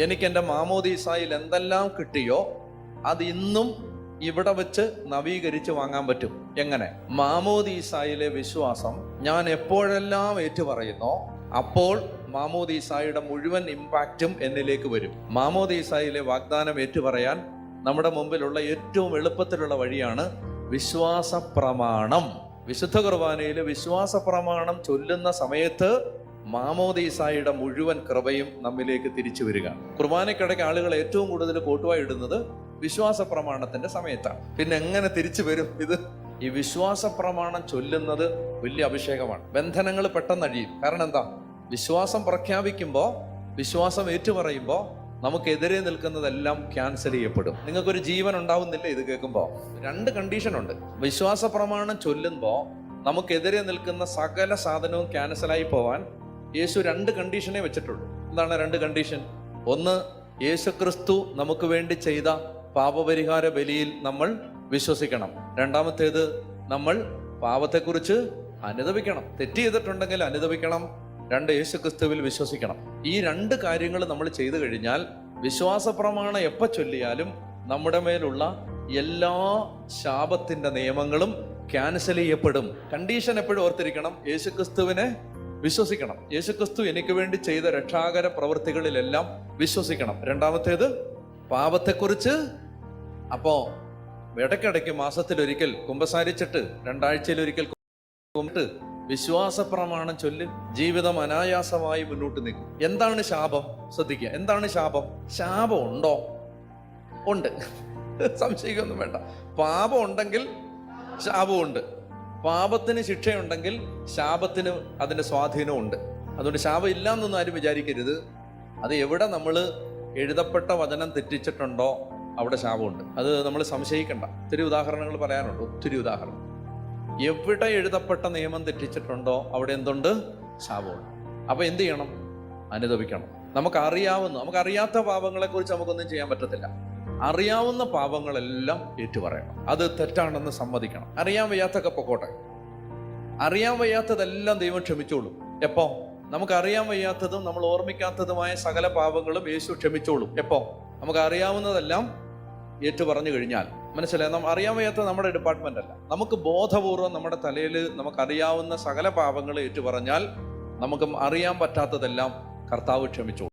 എനിക്ക് എന്റെ മാമോദീസായിൽ എന്തെല്ലാം കിട്ടിയോ അത് ഇന്നും ഇവിടെ വെച്ച് നവീകരിച്ച് വാങ്ങാൻ പറ്റും. എങ്ങനെ? മാമോദീസായിലെ വിശ്വാസം ഞാൻ എപ്പോഴെല്ലാം ഏറ്റുപറയുന്നോ അപ്പോൾ മാമോദീസായുടെ മുഴുവൻ ഇമ്പാക്റ്റും എന്നിലേക്ക് വരും. മാമോദീസായിലെ വാഗ്ദാനം ഏറ്റുപറയാൻ നമ്മുടെ മുമ്പിലുള്ള ഏറ്റവും എളുപ്പത്തിലുള്ള വഴിയാണ് വിശ്വാസ പ്രമാണം വിശുദ്ധ കുർബാനയിൽ വിശ്വാസ പ്രമാണം ചൊല്ലുന്ന സമയത്ത് മാമോദീസായുടെ മുഴുവൻ കൃപയും നമ്മിലേക്ക് തിരിച്ചു വരിക. കുർബാനയ്ക്കിടയ്ക്ക് ആളുകൾ ഏറ്റവും കൂടുതൽ കോട്ടുവായി ഇടുന്നത് വിശ്വാസ പ്രമാണത്തിന്റെ സമയത്താണ്. പിന്നെ എങ്ങനെ തിരിച്ചു വരും ഇത്? ഈ വിശ്വാസ പ്രമാണം ചൊല്ലുന്നത് വലിയ അഭിഷേകമാണ്. ബന്ധനങ്ങൾ പെട്ടെന്ന് അഴിയും. കാരണം എന്താ? വിശ്വാസം പ്രഖ്യാപിക്കുമ്പോൾ വിശ്വാസം ഏറ്റുപറയുമ്പോൾ നമുക്കെതിരെ നിൽക്കുന്നതെല്ലാം ക്യാൻസൽ ചെയ്യപ്പെടും. നിങ്ങൾക്കൊരു ജീവൻ ഉണ്ടാവുന്നില്ല ഇത് കേൾക്കുമ്പോൾ രണ്ട് കണ്ടീഷൻ ഉണ്ട്. വിശ്വാസ പ്രമാണം ചൊല്ലുമ്പോൾ നമുക്കെതിരെ നിൽക്കുന്ന സകല സാധനവും ക്യാൻസലായി പോവാൻ യേശു രണ്ട് കണ്ടീഷനെ വെച്ചിട്ടുള്ളൂ എന്താണ് രണ്ട് കണ്ടീഷൻ ഒന്ന് യേശു ക്രിസ്തു നമുക്ക് വേണ്ടി ചെയ്ത പാപപരിഹാര ബലിയിൽ നമ്മൾ വിശ്വസിക്കണം. രണ്ടാമത്തേത് നമ്മൾ പാപത്തെക്കുറിച്ച് അനുദപിക്കണം. തെറ്റ് ചെയ്തിട്ടുണ്ടെങ്കിൽ അനുദപിക്കണം. രണ്ട് യേശു ക്രിസ്തുവിൽ വിശ്വസിക്കണം. ഈ രണ്ട് കാര്യങ്ങൾ നമ്മൾ ചെയ്തു കഴിഞ്ഞാൽ വിശ്വാസ പ്രമാണം എപ്പോൾ ചൊല്ലിയാലും നമ്മുടെ മേലുള്ള എല്ലാ ശാപത്തിന്റെ നിയമങ്ങളും ക്യാൻസൽ ചെയ്യപ്പെടും. കണ്ടീഷൻ എപ്പോഴും ഓർത്തിരിക്കണം. യേശുക്രിസ്തുവിനെ വിശ്വസിക്കണം. യേശുക്രിസ്തു എനിക്ക് വേണ്ടി ചെയ്ത രക്ഷാകര പ്രവൃത്തികളിലെല്ലാം വിശ്വസിക്കണം. രണ്ടാമത്തേത് പാപത്തെക്കുറിച്ച്. അപ്പോ ഇടയ്ക്കിടയ്ക്ക് മാസത്തിലൊരിക്കൽ കുമ്പസാരിച്ചിട്ട് രണ്ടാഴ്ചയിലൊരിക്കൽ കുമ്പിട്ട് വിശ്വാസ പ്രമാണം ചൊല്ലി ജീവിതം അനായാസമായി മുന്നോട്ട് നീക്കും. എന്താണ് ശാപം? ശ്രദ്ധിക്കുക. എന്താണ് ശാപം? ശാപം ഉണ്ടോ? ഉണ്ട്. സംശയിക്കൊന്നും വേണ്ട. പാപം ഉണ്ടെങ്കിൽ ശാപമുണ്ട് പാപത്തിന് ശിക്ഷയുണ്ടെങ്കിൽ ശാപത്തിന് അതിന്റെ സ്വാധീനവും ഉണ്ട്. അതുകൊണ്ട് ശാപം ഇല്ല എന്നൊന്നും ആരും വിചാരിക്കരുത്. അത് എവിടെ നമ്മൾ എഴുതപ്പെട്ട വചനം തെറ്റിച്ചിട്ടുണ്ടോ അവിടെ ശാപമുണ്ട്. അത് നമ്മൾ സംശയിക്കണ്ട. ഒത്തിരി ഉദാഹരണങ്ങൾ പറയാനുണ്ട്. ഒത്തിരി ഉദാഹരണം. എവിടെ എഴുതപ്പെട്ട നിയമം തെറ്റിച്ചിട്ടുണ്ടോ അവിടെ എന്തുണ്ട്? ശാപമുണ്ട്. അപ്പോൾ എന്ത് ചെയ്യണം? അനുദപിക്കണം നമുക്കറിയാവുന്ന നമുക്കറിയാത്ത പാപങ്ങളെക്കുറിച്ച് നമുക്കൊന്നും ചെയ്യാൻ പറ്റത്തില്ല. അറിയാവുന്ന പാപങ്ങളെല്ലാം ഏറ്റുപറയണം. അത് തെറ്റാണെന്ന് സമ്മതിക്കണം. അറിയാൻ വയ്യാത്തൊക്കെ പൊക്കോട്ടെ. അറിയാൻ വയ്യാത്തതെല്ലാം ദൈവം ക്ഷമിച്ചോളും. എപ്പോ? നമുക്ക് അറിയാൻ വയ്യാത്തതും നമ്മൾ ഓർമ്മിക്കാത്തതുമായ സകല പാപങ്ങളും യേശു ക്ഷമിച്ചോളും. എപ്പോ? നമുക്ക് അറിയാവുന്നതെല്ലാം ഏറ്റു പറഞ്ഞു കഴിഞ്ഞാൽ. മനസ്സിലായി? നാം അറിയാൻ വയ്യാത്ത നമ്മുടെ ഡിപ്പാർട്ട്മെന്റ് അല്ല. നമുക്ക് ബോധപൂർവം നമ്മുടെ തലയിൽ നമുക്ക് അറിയാവുന്ന സകല പാപങ്ങൾ ഏറ്റു പറഞ്ഞാൽ നമുക്ക് അറിയാൻ പറ്റാത്തതെല്ലാം കർത്താവ് ക്ഷമിച്ചോളും.